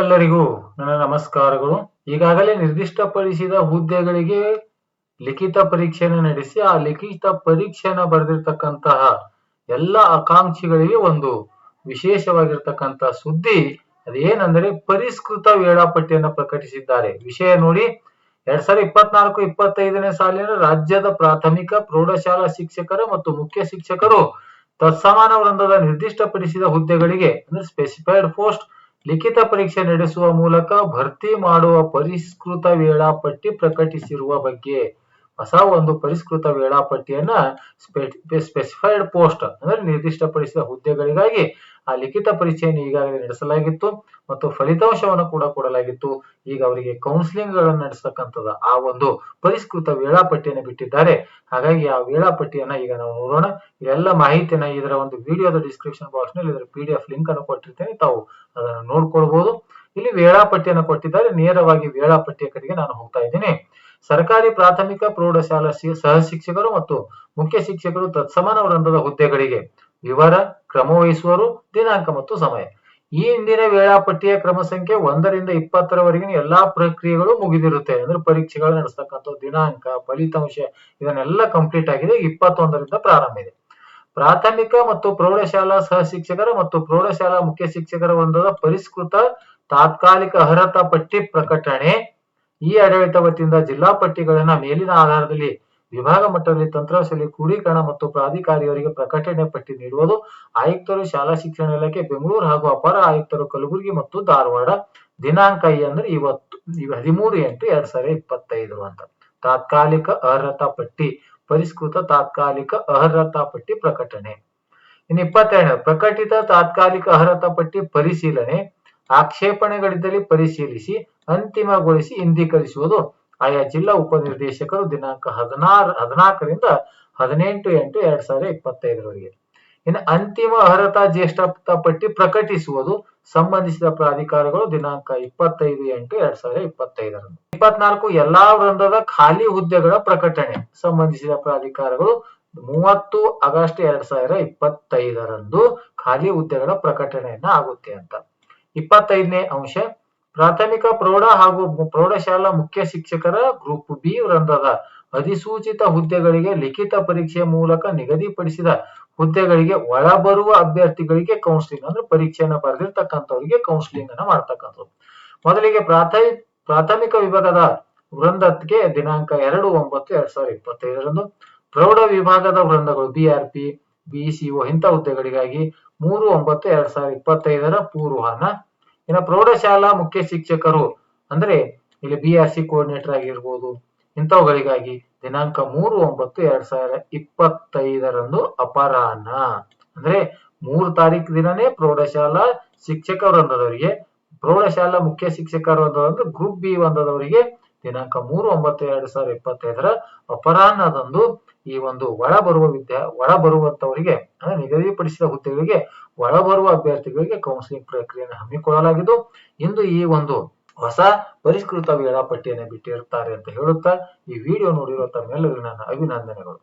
ಎಲ್ಲರಿಗೂ ನನ್ನ ನಮಸ್ಕಾರಗಳು. ಈಗಾಗಲೇ ನಿರ್ದಿಷ್ಟಪಡಿಸಿದ ಹುದ್ದೆಗಳಿಗೆ ಲಿಖಿತ ಪರೀಕ್ಷೆಯನ್ನು ನಡೆಸಿ, ಆ ಲಿಖಿತ ಪರೀಕ್ಷೆಯನ್ನು ಬರೆದಿರ್ತಕ್ಕಂತಹ ಎಲ್ಲ ಆಕಾಂಕ್ಷಿಗಳಿಗೆ ಒಂದು ವಿಶೇಷವಾಗಿರ್ತಕ್ಕಂತಹ ಸುದ್ದಿ, ಅದೇನೆಂದರೆ ಪರಿಷ್ಕೃತ ವೇಳಾಪಟ್ಟಿಯನ್ನು ಪ್ರಕಟಿಸಿದ್ದಾರೆ. ವಿಷಯ ನೋಡಿ, ಎರಡ್ ಸಾವಿರದ ಇಪ್ಪತ್ನಾಲ್ಕು, ಇಪ್ಪತ್ತೈದನೇ ಸಾಲಿನ ರಾಜ್ಯದ ಪ್ರಾಥಮಿಕ, ಪ್ರೌಢಶಾಲಾ ಶಿಕ್ಷಕರ ಮತ್ತು ಮುಖ್ಯ ಶಿಕ್ಷಕರು ತತ್ಸಮಾನ ವೃಂದದ ನಿರ್ದಿಷ್ಟಪಡಿಸಿದ ಹುದ್ದೆಗಳಿಗೆ, ಅಂದ್ರೆ ಸ್ಪೆಸಿಫೈಡ್ ಪೋಸ್ಟ್ ಲಿಖಿತ ಪರೀಕ್ಷೆ ನಡೆಸುವ ಮೂಲಕ ಭರ್ತಿ ಮಾಡುವ ಪರಿಷ್ಕೃತ ವೇಳಾಪಟ್ಟಿ ಪ್ರಕಟಿಸಿರುವ ಬಗ್ಗೆ ಹೊಸ ಒಂದು ಪರಿಷ್ಕೃತ ವೇಳಾಪಟ್ಟಿಯನ್ನ ಸ್ಪೆಸಿಫೈಡ್ ಪೋಸ್ಟ್ ಅಂದ್ರೆ ನಿರ್ದಿಷ್ಟಪಡಿಸಿದ ಹುದ್ದೆಗಳಿಗಾಗಿ ಆ ಲಿಖಿತ ಪರೀಕ್ಷೆಯನ್ನು ಈಗಾಗಲೇ ನಡೆಸಲಾಗಿತ್ತು ಮತ್ತು ಫಲಿತಾಂಶವನ್ನು ಕೂಡ ಕೊಡಲಾಗಿತ್ತು. ಈಗ ಅವರಿಗೆ ಕೌನ್ಸಿಲಿಂಗ್ಗಳನ್ನು ಆ ಒಂದು ಪರಿಷ್ಕೃತ ವೇಳಾಪಟ್ಟಿಯನ್ನು ಬಿಟ್ಟಿದ್ದಾರೆ. ಹಾಗಾಗಿ ಆ ವೇಳಾಪಟ್ಟಿಯನ್ನ ಈಗ ನಾವು ನೋಡೋಣ. ಇದೆಲ್ಲ ಮಾಹಿತಿಯನ್ನ ಇದರ ಒಂದು ವಿಡಿಯೋದ ಡಿಸ್ಕ್ರಿಪ್ಷನ್ ಬಾಕ್ಸ್ನಲ್ಲಿ ಇದರ ಪಿ ಡಿ ಎಫ್ ಲಿಂಕ್ ಅನ್ನು ಕೊಟ್ಟಿರ್ತೇನೆ. ತಾವು ಅದನ್ನು ನೋಡ್ಕೊಳ್ಬಹುದು ಇಲ್ಲಿ ವೇಳಾಪಟ್ಟಿಯನ್ನು ಕೊಟ್ಟಿದ್ದಾರೆ. ನೇರವಾಗಿ ವೇಳಾಪಟ್ಟಿಯ ಕಡೆಗೆ ನಾನು ಹೋಗ್ತಾ ಇದ್ದೀನಿ. ಸರ್ಕಾರಿ ಪ್ರಾಥಮಿಕ ಪ್ರೌಢಶಾಲಾ ಸಹ ಶಿಕ್ಷಕರು ಮತ್ತು ಮುಖ್ಯ ಶಿಕ್ಷಕರು ತತ್ಸಮಾನ ವೃಂದದ ಹುದ್ದೆಗಳಿಗೆ ವಿವರ ಕ್ರಮ ವಹಿಸುವರು, ದಿನಾಂಕ ಮತ್ತು ಸಮಯ. ಈ ಹಿಂದಿನ ವೇಳಾಪಟ್ಟಿಯ ಕ್ರಮ ಸಂಖ್ಯೆ ಒಂದರಿಂದ ಇಪ್ಪತ್ತರವರೆಗಿನ ಎಲ್ಲಾ ಪ್ರಕ್ರಿಯೆಗಳು ಮುಗಿದಿರುತ್ತೆ. ಅಂದ್ರೆ ಪರೀಕ್ಷೆಗಳು ನಡೆಸ್ತಕ್ಕಂಥ ದಿನಾಂಕ, ಫಲಿತಾಂಶ ಇದನ್ನೆಲ್ಲ ಕಂಪ್ಲೀಟ್ ಆಗಿದೆ. ಇಪ್ಪತ್ತೊಂದರಿಂದ ಪ್ರಾರಂಭ ಇದೆ. ಪ್ರಾಥಮಿಕ ಮತ್ತು ಪ್ರೌಢಶಾಲಾ ಸಹ ಶಿಕ್ಷಕರ ಮತ್ತು ಪ್ರೌಢಶಾಲಾ ಮುಖ್ಯ ಶಿಕ್ಷಕರ ವೃಂದದ ಪರಿಷ್ಕೃತ ತಾತ್ಕಾಲಿಕ ಅರ್ಹತಾ ಪಟ್ಟಿ ಪ್ರಕಟಣೆ ಈ ಆಡಳಿತ ವತಿಯಿಂದ ಜಿಲ್ಲಾ ಪಟ್ಟಿಗಳನ್ನ ಮೇಲಿನ ಆಧಾರದಲ್ಲಿ ವಿಭಾಗ ಮಟ್ಟದಲ್ಲಿ ತಂತ್ರಾಂಶದಲ್ಲಿ ಕ್ರೋಢೀಕರಣ ಮತ್ತು ಪ್ರಾಧಿಕಾರಿಯವರಿಗೆ ಪ್ರಕಟಣೆ ಪಟ್ಟಿ ನೀಡುವುದು ಆಯುಕ್ತರು ಶಾಲಾ ಶಿಕ್ಷಣ ಇಲಾಖೆ ಬೆಂಗಳೂರು ಹಾಗೂ ಅಪರ ಆಯುಕ್ತರು ಕಲಬುರಗಿ ಮತ್ತು ಧಾರವಾಡ ದಿನಾಂಕ ಅಂದ್ರೆ ಇವತ್ತು ಹದಿಮೂರು ಎಂಟು ಎರಡ್ ಸಾವಿರದ ಇಪ್ಪತ್ತೈದು ಅಂತ. ತಾತ್ಕಾಲಿಕ ಅರ್ಹತಾ ಪಟ್ಟಿ, ಪರಿಷ್ಕೃತ ತಾತ್ಕಾಲಿಕ ಅರ್ಹತಾ ಪಟ್ಟಿ ಪ್ರಕಟಣೆ. ಇನ್ನು ಇಪ್ಪತ್ತೆರಡು ಪ್ರಕಟಿತ ತಾತ್ಕಾಲಿಕ ಅರ್ಹತಾ ಪಟ್ಟಿ ಪರಿಶೀಲನೆ. ಆಕ್ಷೇಪಣೆಗಳಿದ್ದಲ್ಲಿ ಪರಿಶೀಲಿಸಿ ಅಂತಿಮಗೊಳಿಸಿ ಇಂದೀಕರಿಸುವುದು ಆಯಾ ಜಿಲ್ಲಾ ಉಪನಿರ್ದೇಶಕರು ದಿನಾಂಕ ಹದಿನಾರು, ಹದಿನಾಲ್ಕರಿಂದ ಹದಿನೆಂಟು ಎಂಟು ಎರಡ್ ಸಾವಿರದ ಇಪ್ಪತ್ತೈದರವರೆಗೆ. ಇನ್ನು ಅಂತಿಮ ಅರ್ಹತಾ ಜ್ಯೇಷ್ಠ ಪಟ್ಟಿ ಪ್ರಕಟಿಸುವುದು ಸಂಬಂಧಿಸಿದ ಪ್ರಾಧಿಕಾರಗಳು ದಿನಾಂಕ ಇಪ್ಪತ್ತೈದು ಎಂಟು ಎರಡ್ ಸಾವಿರದ ಇಪ್ಪತ್ತೈದರಂದು. ಇಪ್ಪತ್ನಾಲ್ಕು ಎಲ್ಲಾ ವೃಂದದ ಖಾಲಿ ಹುದ್ದೆಗಳ ಪ್ರಕಟಣೆ ಸಂಬಂಧಿಸಿದ ಪ್ರಾಧಿಕಾರಗಳು ಮೂವತ್ತು ಆಗಸ್ಟ್ ಎರಡ್ ಸಾವಿರದ ಇಪ್ಪತ್ತೈದರಂದು ಖಾಲಿ ಹುದ್ದೆಗಳ ಪ್ರಕಟಣೆಯನ್ನ ಆಗುತ್ತೆ ಅಂತ. ಇಪ್ಪತ್ತೈದನೇ ಅಂಶ, ಪ್ರಾಥಮಿಕ ಪ್ರೌಢ ಹಾಗೂ ಪ್ರೌಢಶಾಲಾ ಮುಖ್ಯ ಶಿಕ್ಷಕರ ಗ್ರೂಪ್ ಬಿ ವೃಂದದ ಅಧಿಸೂಚಿತ ಹುದ್ದೆಗಳಿಗೆ ಲಿಖಿತ ಪರೀಕ್ಷೆ ಮೂಲಕ ನಿಗದಿಪಡಿಸಿದ ಹುದ್ದೆಗಳಿಗೆ ಒಳಬರುವ ಅಭ್ಯರ್ಥಿಗಳಿಗೆ ಕೌನ್ಸಿಲಿಂಗ್ ಅಂದ್ರೆ ಪರೀಕ್ಷೆಯನ್ನು ಬರೆದಿರ್ತಕ್ಕಂಥವರಿಗೆ ಕೌನ್ಸಿಲಿಂಗ್ ಅನ್ನ ಮಾಡ್ತಕ್ಕಂಥದ್ದು. ಮೊದಲಿಗೆ ಪ್ರಾಥಮಿಕ ಪ್ರಾಥಮಿಕ ವಿಭಾಗದ ವೃಂದಕ್ಕೆ ದಿನಾಂಕ ಎರಡು ಒಂಬತ್ತು ಎರಡ್ ಸಾವಿರದ ಇಪ್ಪತ್ತೈದರಂದು, ಪ್ರೌಢ ವಿಭಾಗದ ವೃಂದಗಳು ಬಿಆರ್ಪಿ ಬಿಇಸಿಒ ಇಂಥ ಹುದ್ದೆಗಳಿಗಾಗಿ ಮೂರು ಒಂಬತ್ತು ಎರಡ್ ಸಾವಿರದ ಇಪ್ಪತ್ತೈದರ ಪೂರ್ವಾಹ್ನ ಇನ್ನು ಪ್ರೌಢಶಾಲಾ ಮುಖ್ಯ ಶಿಕ್ಷಕರು ಅಂದ್ರೆ ಇಲ್ಲಿ ಬಿ ಆರ್ ಸಿ ಕೋಆರ್ಡಿನೇಟರ್ ಆಗಿರ್ಬೋದು, ಇಂಥವುಗಳಿಗಾಗಿ ದಿನಾಂಕ ಮೂರು ಒಂಬತ್ತು ಎರಡ್ ಸಾವಿರದ ಇಪ್ಪತ್ತೈದರಂದು ಅಪರಾಹ್ನ. ಅಂದ್ರೆ ಮೂರು ತಾರೀಕು ದಿನನೇ ಪ್ರೌಢಶಾಲಾ ಶಿಕ್ಷಕ ವೃಂದದವರಿಗೆ ಪ್ರೌಢಶಾಲಾ ಮುಖ್ಯ ಶಿಕ್ಷಕ ವೃಂದದಂದು ಗ್ರೂಪ್ ಬಿ ವೃಂದದವರಿಗೆ ದಿನಾಂಕ ಮೂರು ಒಂಬತ್ತು ಎರಡು ಸಾವಿರದ ಇಪ್ಪತ್ತೈದರ ಅಪರಾಹ್ನದಂದು ಈ ಒಂದು ಒಳ ಬರುವ ವಿದ್ಯಾ ಒಳ ಬರುವಂತವರಿಗೆ ನಿಗದಿಪಡಿಸಿದ ಹುದ್ದೆಗಳಿಗೆ ಒಳ ಬರುವ ಅಭ್ಯರ್ಥಿಗಳಿಗೆ ಕೌನ್ಸಿಲಿಂಗ್ ಪ್ರಕ್ರಿಯೆಯನ್ನು ಹಮ್ಮಿಕೊಳ್ಳಲಾಗಿದ್ದು, ಇಂದು ಈ ಒಂದು ಹೊಸ ಪರಿಷ್ಕೃತ ವೇಳಾಪಟ್ಟಿಯನ್ನು ಬಿಟ್ಟಿರುತ್ತಾರೆ ಅಂತ ಹೇಳುತ್ತಾ ಈ ವಿಡಿಯೋ ನೋಡಿರುವ ತಮ್ಮೆಲ್ಲರಿಗೂ ನನ್ನ ಅಭಿನಂದನೆಗಳು.